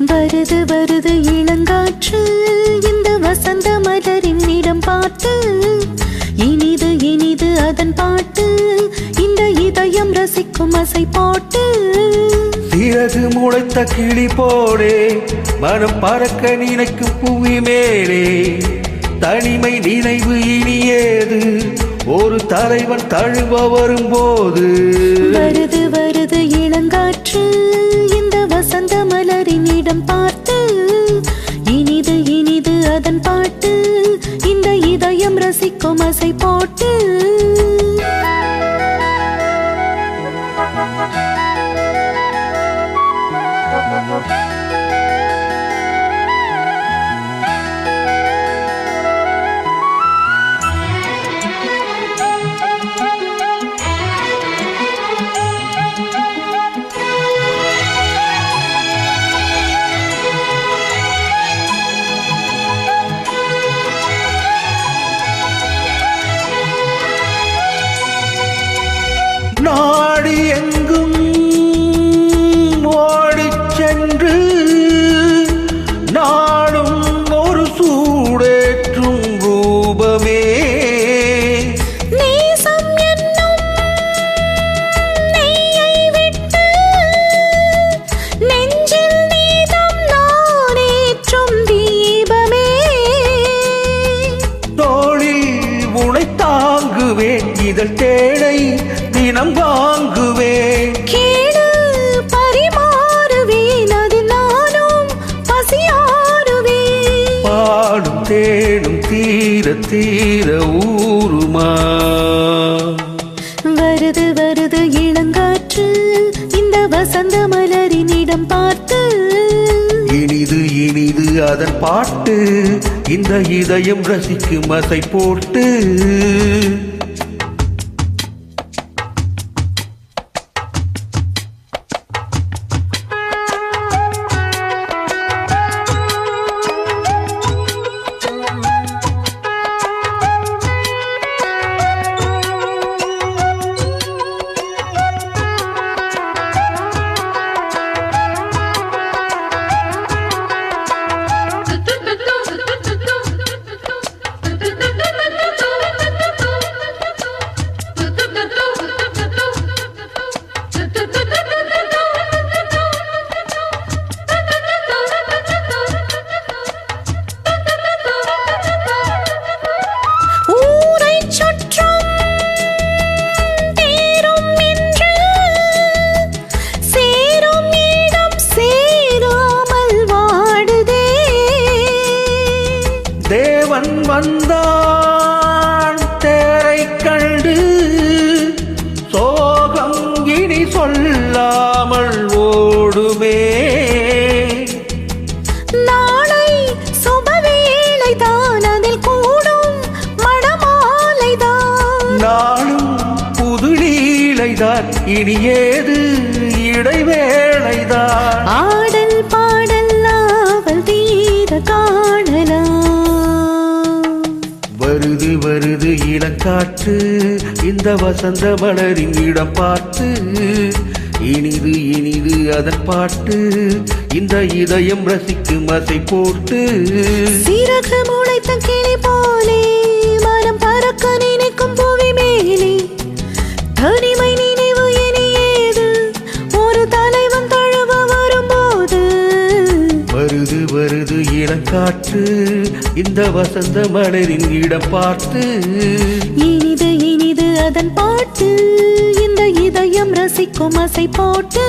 வருது வருது இளங்காற்று இந்த வசந்த மலரின் இடம் பார்த்து இனிது இனிது அதன் பாட்டு. இந்த இதயம் ரசிக்கும் அசை போட்டு. சிறகு முளைத்த கிளி போலே மனம் பறக்க நினைக்கும் புவி மேலே. தனிமை நினைவு இனியேது ஒரு தலைவன் தழுவ வரும்போது. வருது வருது இளங்காற்று வசந்த மலரின் இடம் தாங்குவேன் இதழ் தேனை தினம் வாங்குவேன். பாடும் தேடும் தீர தீர ஊருமா வருது வருது இளங்காற்று இந்த வசந்த மலரின் இடம் பார்த்து. இனிது இனிது அதன் பாட்டு இந்த இதயம் ரசிக்கும் அசை போட்டு தேவன் வந்தான். தேரை கண்டு சோகம் இனி சொல்லாமல் ஓடுமே. இனி ஏது இடைவேளைதான். வருது இளங்காற்று இந்த வசந்த மலரின் இடம் பார்த்து இனிது இனிது அதன் பாட்டு. இந்த இதயம் ரசிக்கும் அசை போட்டு. சீரக முளைத்த கிளி போலே வருது இளங்காற்று. இந்த வசந்த மலரின் இடம் பார்த்து. இனிது இனிது அதன் பாட்டு. இந்த இதயம் ரசிக்கும் அசை போட்டு.